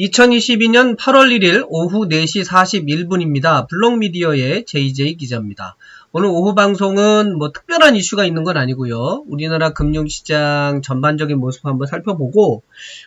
2022년 8월 1일 오후 4시 41분입니다. 블록미디어의 JJ 기자입니다. 오늘 오후 방송은 뭐 특별한 이슈가 있는 건 아니고요. 우리나라 금융시장 전반적인 모습 한번 살펴보고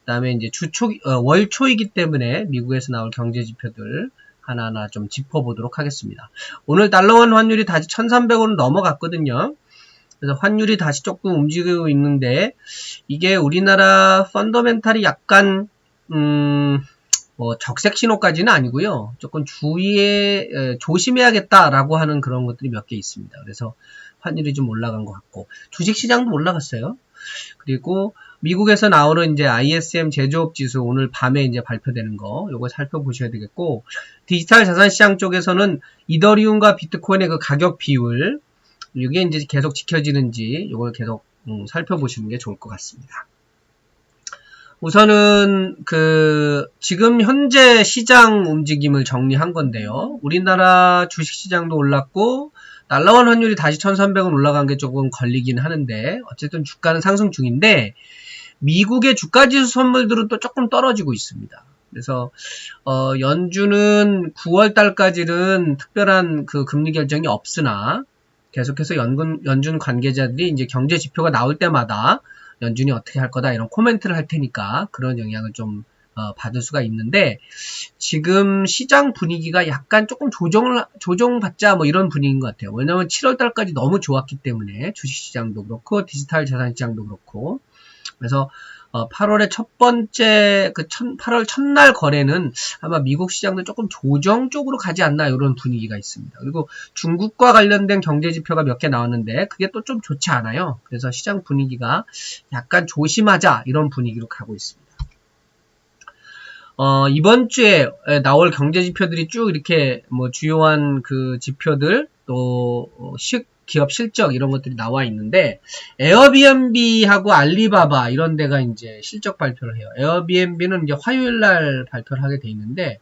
그다음에 이제 주초 어, 월초이기 때문에 미국에서 나올 경제 지표들 하나하나 좀 짚어보도록 하겠습니다. 오늘 달러원 환율이 다시 1,300원을 넘어갔거든요. 그래서 환율이 다시 조금 움직이고 있는데 이게 우리나라 펀더멘탈이 약간 음, 뭐 적색 신호까지는 아니고요. 조금 주의에 에, 조심해야겠다라고 하는 그런 것들이 몇 개 있습니다. 그래서 환율이 좀 올라간 것 같고 주식 시장도 올라갔어요. 그리고 미국에서 나오는 이제 ISM 제조업 지수 오늘 밤에 이제 발표되는 거 요거 살펴보셔야 되겠고 디지털 자산 시장 쪽에서는 이더리움과 비트코인의 그 가격 비율 이게 이제 계속 지켜지는지 요걸 계속 음, 살펴보시는 게 좋을 것 같습니다. 우선은 그 지금 현재 시장 움직임을 정리한 건데요. 우리나라 주식 시장도 올랐고 달러원 환율이 다시 1,300원 올라간 게 조금 걸리긴 하는데 어쨌든 주가는 상승 중인데 미국의 주가 지수 선물들은 또 조금 떨어지고 있습니다. 그래서 어 연준은 9월 달까지는 특별한 그 금리 결정이 없으나 계속해서 연준 연준 관계자들이 이제 경제 지표가 나올 때마다 연준이 어떻게 할 거다 이런 코멘트를 할 테니까 그런 영향을 좀 어, 받을 수가 있는데 지금 시장 분위기가 약간 조금 조정을 조정받자 뭐 이런 분위기인 것 같아요. 왜냐하면 7월 달까지 너무 좋았기 때문에 주식시장도 그렇고 디지털 자산시장도 그렇고 그래서 어, 8월의 첫 번째 그 첫, 8월 첫날 거래는 아마 미국 시장도 조금 조정 쪽으로 가지 않나 이런 분위기가 있습니다. 그리고 중국과 관련된 경제 지표가 몇 개 나왔는데 그게 또 좀 좋지 않아요. 그래서 시장 분위기가 약간 조심하자 이런 분위기로 가고 있습니다. 어, 이번 주에 나올 경제 지표들이 쭉 이렇게 뭐 주요한 그 지표들 또 어, 식 기업 실적 이런 것들이 나와 있는데 에어비앤비하고 알리바바 이런 데가 이제 실적 발표를 해요. 에어비앤비는 이제 화요일 날 발표를 하게 돼 있는데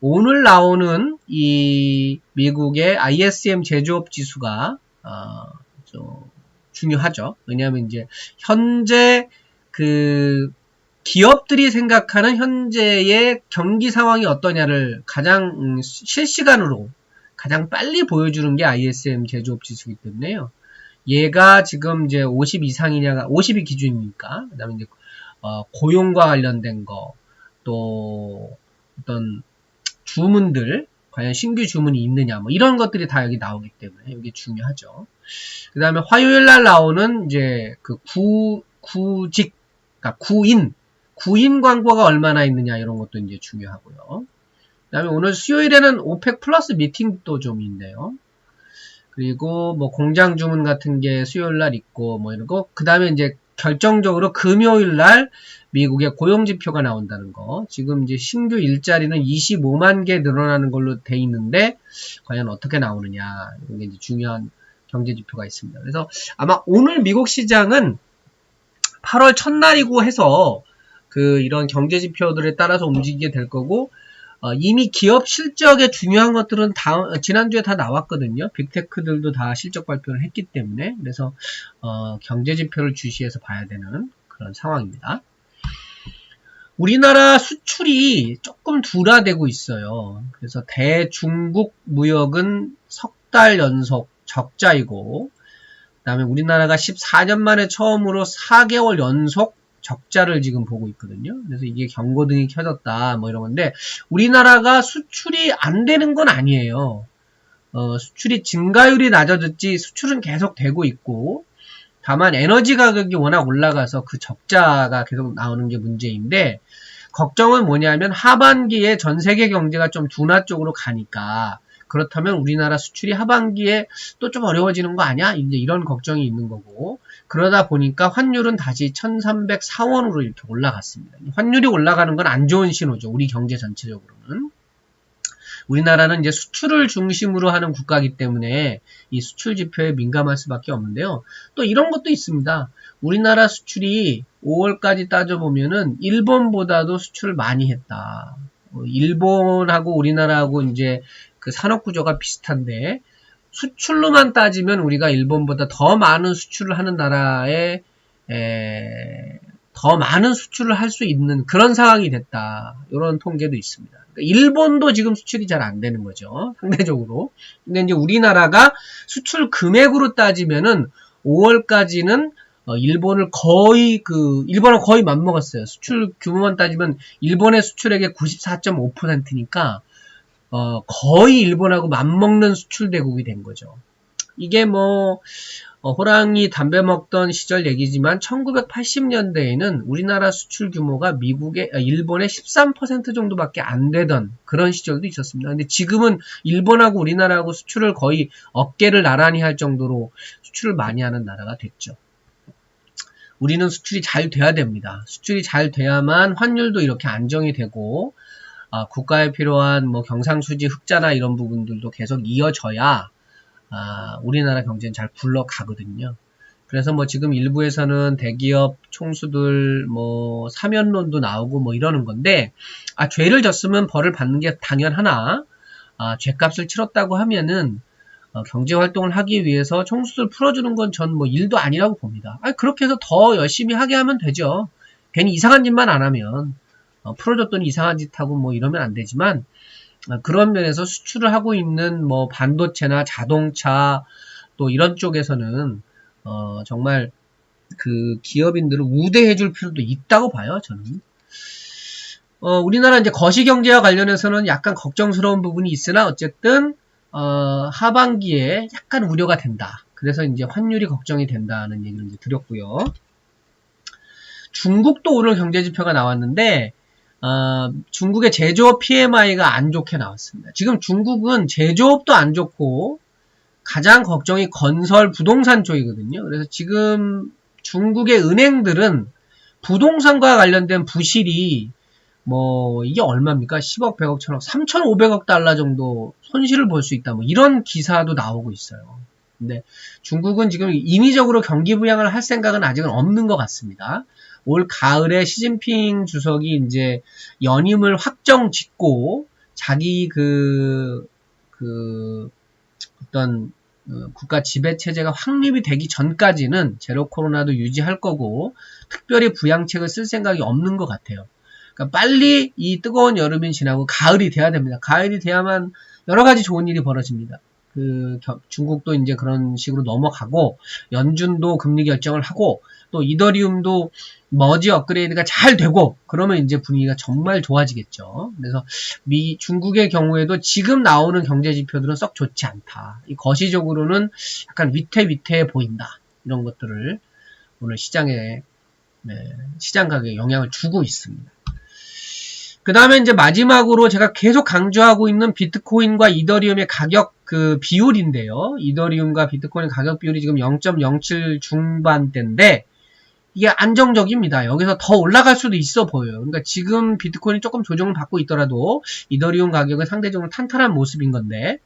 오늘 나오는 이 미국의 ISM 제조업 지수가 어, 좀 중요하죠. 왜냐하면 이제 현재 그 기업들이 생각하는 현재의 경기 상황이 어떠냐를 가장 음, 실시간으로 가장 빨리 보여주는 게 ISM 제조업 지수이기 때문에요. 얘가 지금 이제 50 이상이냐가 50이 기준이니까 그다음에 이제 어, 고용과 관련된 거 또 어떤 주문들 과연 신규 주문이 있느냐 뭐 이런 것들이 다 여기 나오기 때문에 이게 중요하죠. 그 다음에 화요일 날 나오는 이제 그 구, 구직, 그러니까 구인, 구인 광고가 얼마나 있느냐 이런 것도 이제 중요하고요. 그 다음에 오늘 수요일에는 오펙 플러스 미팅도 좀 있네요. 그리고 뭐 공장 주문 같은 게 수요일 날 있고 뭐 이런 거. 그 다음에 이제 결정적으로 금요일 날 미국의 고용 지표가 나온다는 거. 지금 이제 신규 일자리는 25만 개 늘어나는 걸로 돼 있는데 과연 어떻게 나오느냐. 이게 이제 중요한 경제 지표가 있습니다. 그래서 아마 오늘 미국 시장은 8월 첫날이고 해서 그 이런 경제 지표들에 따라서 움직이게 될 거고 어, 이미 기업 실적에 중요한 것들은 다, 지난주에 다 나왔거든요. 빅테크들도 다 실적 발표를 했기 때문에. 그래서, 어, 경제 지표를 주시해서 봐야 되는 그런 상황입니다. 우리나라 수출이 조금 둔화되고 있어요. 그래서 대중국 무역은 석 달 연속 적자이고, 그 다음에 우리나라가 14년 만에 처음으로 4개월 연속 적자를 지금 보고 있거든요. 그래서 이게 경고등이 켜졌다 뭐 이런 건데 우리나라가 수출이 안 되는 건 아니에요. 어, 수출이 증가율이 낮아졌지 수출은 계속 되고 있고 다만 에너지 가격이 워낙 올라가서 그 적자가 계속 나오는 게 문제인데 걱정은 뭐냐면 하반기에 전 세계 경제가 좀 둔화 쪽으로 가니까 그렇다면 우리나라 수출이 하반기에 또 좀 어려워지는 거 아니야? 이제 이런 걱정이 있는 거고 그러다 보니까 환율은 다시 1304원으로 이렇게 올라갔습니다. 환율이 올라가는 건 안 좋은 신호죠. 우리 경제 전체적으로는. 우리나라는 이제 수출을 중심으로 하는 국가이기 때문에 이 수출 지표에 민감할 수밖에 없는데요. 또 이런 것도 있습니다. 우리나라 수출이 5월까지 따져보면은 일본보다도 수출을 많이 했다. 어, 일본하고 우리나라하고 이제 그 산업 구조가 비슷한데 수출로만 따지면 우리가 일본보다 더 많은 수출을 하는 나라에 에, 더 많은 수출을 할 수 있는 그런 상황이 됐다. 이런 통계도 있습니다. 그러니까 일본도 지금 수출이 잘 안 되는 거죠. 상대적으로. 근데 이제 우리나라가 수출 금액으로 따지면은 5월까지는 어, 일본을 거의 그 일본은 거의 맞먹었어요. 수출 규모만 따지면 일본의 수출액의 94.5%니까 어, 거의 일본하고 맞먹는 수출 대국이 된 거죠. 이게 뭐 어, 호랑이 담배 먹던 시절 얘기지만 1980년대에는 우리나라 수출 규모가 미국의 아, 일본의 13% 정도밖에 안 되던 그런 시절도 있었습니다. 근데 지금은 일본하고 우리나라하고 수출을 거의 어깨를 나란히 할 정도로 수출을 많이 하는 나라가 됐죠. 우리는 수출이 잘 돼야 됩니다. 수출이 잘 돼야만 환율도 이렇게 안정이 되고 아, 국가에 필요한 뭐 경상수지 흑자나 이런 부분들도 계속 이어져야 아, 우리나라 경제는 잘 굴러가거든요. 그래서 뭐 지금 일부에서는 대기업 총수들 뭐 사면론도 나오고 뭐 이러는 건데 아 죄를 졌으면 벌을 받는 게 당연하나 아 죄값을 치렀다고 하면은 어, 경제 활동을 하기 위해서 총수들 풀어주는 건 전 뭐 일도 아니라고 봅니다. 아 그렇게 해서 더 열심히 하게 하면 되죠. 괜히 이상한 짓만 안 하면 어, 풀어줬더니 이상한 짓 하고 뭐 이러면 안 되지만 어, 그런 면에서 수출을 하고 있는 뭐 반도체나 자동차 또 이런 쪽에서는 어, 정말 그 기업인들을 우대해 줄 필요도 있다고 봐요, 저는. 어, 우리나라 이제 거시경제와 관련해서는 약간 걱정스러운 부분이 있으나 어쨌든 어, 하반기에 약간 우려가 된다. 그래서 이제 환율이 걱정이 된다는 얘기를 이제 드렸고요. 중국도 오늘 경제 지표가 나왔는데 어, 중국의 제조업 PMI가 안 좋게 나왔습니다. 지금 중국은 제조업도 안 좋고 가장 걱정이 건설 부동산 쪽이거든요. 그래서 지금 중국의 은행들은 부동산과 관련된 부실이 뭐 이게 얼마입니까? 10억, 100억, 1000억, 3,500억 달러 정도 손실을 볼 수 있다. 뭐 이런 기사도 나오고 있어요. 근데 중국은 지금 임의적으로 경기 부양을 할 생각은 아직은 없는 것 같습니다. 올 가을에 시진핑 주석이 이제 연임을 확정 짓고 자기 그, 그, 어떤 어, 국가 지배 체제가 확립이 되기 전까지는 제로 코로나도 유지할 거고 특별히 부양책을 쓸 생각이 없는 것 같아요. 그러니까 빨리 이 뜨거운 여름이 지나고 가을이 돼야 됩니다. 가을이 돼야만 여러 가지 좋은 일이 벌어집니다. 그 중국도 이제 그런 식으로 넘어가고 연준도 금리 결정을 하고 또 이더리움도 머지 업그레이드가 잘 되고 그러면 이제 분위기가 정말 좋아지겠죠. 그래서 미 중국의 경우에도 지금 나오는 경제 지표들은 썩 좋지 않다. 이 거시적으로는 약간 위태위태해 보인다. 이런 것들을 오늘 시장에 네, 시장 가격에 영향을 주고 있습니다. 그 다음에 이제 마지막으로 제가 계속 강조하고 있는 비트코인과 이더리움의 가격 그 비율인데요. 이더리움과 비트코인 가격 비율이 지금 0.07 중반대인데 이게 안정적입니다. 여기서 더 올라갈 수도 있어 보여요. 그러니까 지금 비트코인이 조금 조정을 받고 있더라도 이더리움 가격은 상대적으로 탄탄한 모습인 건데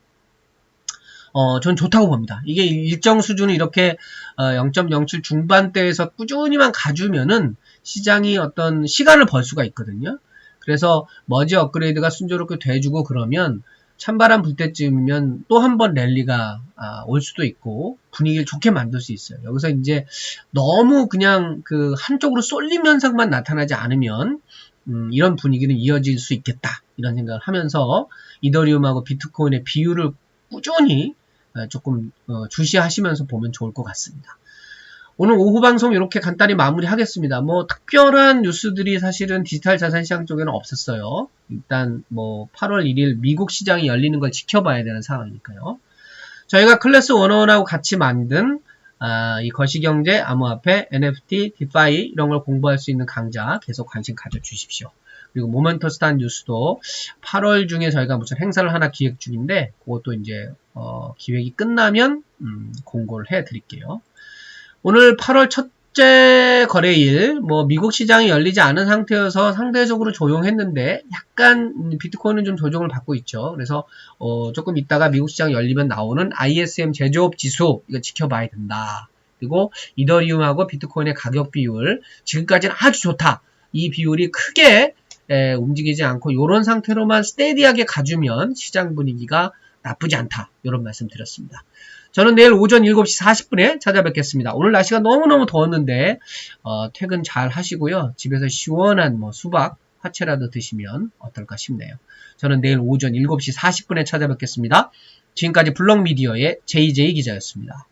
어, 전 좋다고 봅니다. 이게 일정 수준을 이렇게 어, 0.07 중반대에서 꾸준히만 가주면은 시장이 어떤 시간을 벌 수가 있거든요. 그래서 머지 업그레이드가 순조롭게 돼주고 그러면 찬바람 불 때쯤이면 또 한 번 랠리가 아, 올 수도 있고 분위기를 좋게 만들 수 있어요. 여기서 이제 너무 그냥 그 한쪽으로 쏠림 현상만 나타나지 않으면 음, 이런 분위기는 이어질 수 있겠다 이런 생각을 하면서 이더리움하고 비트코인의 비율을 꾸준히 어, 조금 어, 주시하시면서 보면 좋을 것 같습니다. 오늘 오후 방송 이렇게 간단히 마무리하겠습니다. 뭐 특별한 뉴스들이 사실은 디지털 자산 시장 쪽에는 없었어요. 일단 뭐 8월 1일 미국 시장이 열리는 걸 지켜봐야 되는 상황이니까요. 저희가 클래스 101하고 같이 만든 아, 이 거시경제, 암호화폐, NFT, 디파이 이런 걸 공부할 수 있는 강좌 계속 관심 가져주십시오. 그리고 모멘터스탄 뉴스도 8월 중에 저희가 무슨 행사를 하나 기획 중인데 그것도 이제 어, 기획이 끝나면 음, 공고를 해드릴게요. 오늘 8월 첫째 거래일, 뭐 미국 시장이 열리지 않은 상태여서 상대적으로 조용했는데 약간 비트코인은 좀 조정을 받고 있죠. 그래서 어, 조금 있다가 미국 시장 열리면 나오는 ISM 제조업 지수 이거 지켜봐야 된다. 그리고 이더리움하고 비트코인의 가격 비율 지금까지는 아주 좋다. 이 비율이 크게 에, 움직이지 않고 이런 상태로만 스테디하게 가주면 시장 분위기가 나쁘지 않다. 이런 말씀 드렸습니다. 저는 내일 오전 7시 40분에 찾아뵙겠습니다. 오늘 날씨가 너무너무 더웠는데 어, 퇴근 잘 하시고요. 집에서 시원한 뭐 수박, 화채라도 드시면 어떨까 싶네요. 저는 내일 오전 7시 40분에 찾아뵙겠습니다. 지금까지 블럭미디어의 JJ 기자였습니다.